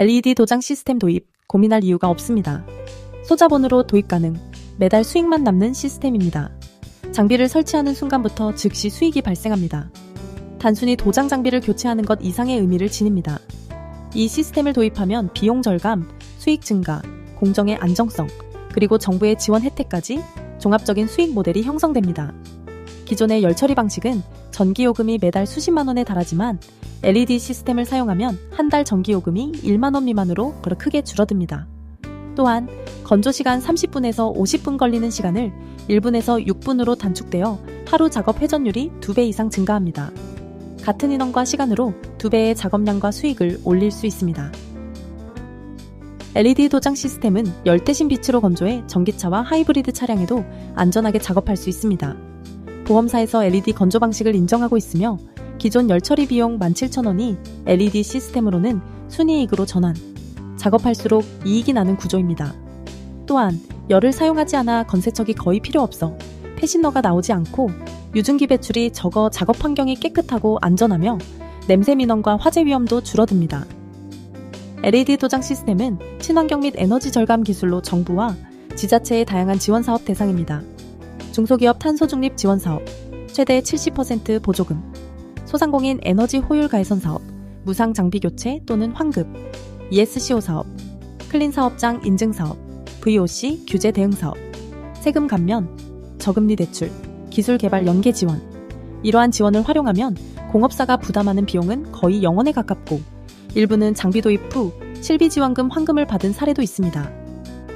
LED 도장 시스템 도입 고민할 이유가 없습니다. 소자본으로 도입 가능, 매달 수익만 남는 시스템입니다. 장비를 설치하는 순간부터 즉시 수익이 발생합니다. 단순히 도장 장비를 교체하는 것 이상의 의미를 지닙니다. 이 시스템을 도입하면 비용 절감, 수익 증가, 공정의 안정성, 그리고 정부의 지원 혜택까지 종합적인 수익 모델이 형성됩니다. 기존의 열처리 방식은 전기요금이 매달 수십만 원에 달하지만 LED 시스템을 사용하면 한 달 전기요금이 1만 원 미만으로 그렇 크게 줄어듭니다. 또한 건조 시간 30분에서 50분 걸리는 시간을 1분에서 6분으로 단축되어 하루 작업 회전율이 2배 이상 증가합니다. 같은 인원과 시간으로 2배의 작업량과 수익을 올릴 수 있습니다. LED 도장 시스템은 열대신 빛으로 건조해 전기차와 하이브리드 차량에도 안전하게 작업할 수 있습니다. 보험사에서 LED 건조 방식을 인정하고 있으며 기존 열 처리 비용 17,000원이 LED 시스템으로는 순이익으로 전환. 작업할수록 이익이 나는 구조입니다. 또한 열을 사용하지 않아 건세척이 거의 필요 없어 패신너가 나오지 않고 유증기 배출이 적어 작업 환경이 깨끗하고 안전하며 냄새 민원과 화재 위험도 줄어듭니다. LED 도장 시스템은 친환경 및 에너지 절감 기술로 정부와 지자체의 다양한 지원 사업 대상입니다. 중소기업 탄소 중립 지원 사업, 최대 70% 보조금, 소상공인 에너지 효율 가해선 사업, 무상 장비 교체 또는 환급, ESCO 사업, 클린 사업장 인증 사업, VOC 규제 대응 사업, 세금 감면, 저금리 대출, 기술 개발 연계 지원. 이러한 지원을 활용하면 공업사가 부담하는 비용은 거의 0원에 가깝고 일부는 장비 도입 후 실비 지원금 환금을 받은 사례도 있습니다.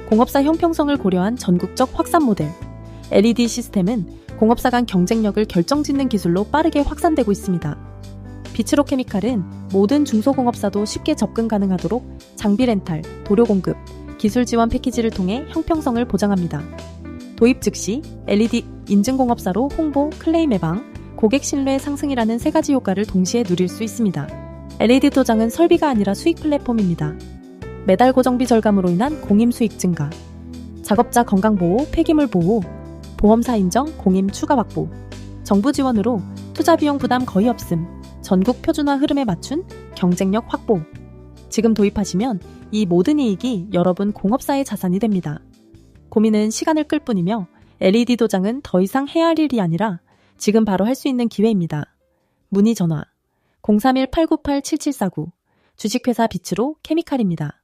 공업사 형평성을 고려한 전국적 확산 모델 LED 시스템은 공업사 간 경쟁력을 결정짓는 기술로 빠르게 확산되고 있습니다. 비츠로 케미칼은 모든 중소공업사도 쉽게 접근 가능하도록 장비 렌탈, 도료 공급, 기술 지원 패키지를 통해 형평성을 보장합니다. 도입 즉시 LED 인증공업사로 홍보, 클레임 예방, 고객 신뢰 상승이라는 세 가지 효과를 동시에 누릴 수 있습니다. LED 도장은 설비가 아니라 수익 플랫폼입니다. 매달 고정비 절감으로 인한 공임 수익 증가, 작업자 건강 보호, 폐기물 보호, 보험사 인정, 공임 추가 확보, 정부 지원으로 투자 비용 부담 거의 없음, 전국 표준화 흐름에 맞춘 경쟁력 확보. 지금 도입하시면 이 모든 이익이 여러분 공업사의 자산이 됩니다. 고민은 시간을 끌 뿐이며 LED 도장은 더 이상 해야 할 일이 아니라 지금 바로 할 수 있는 기회입니다. 문의 전화 031-898-7749 주식회사 빛으로 케미칼입니다.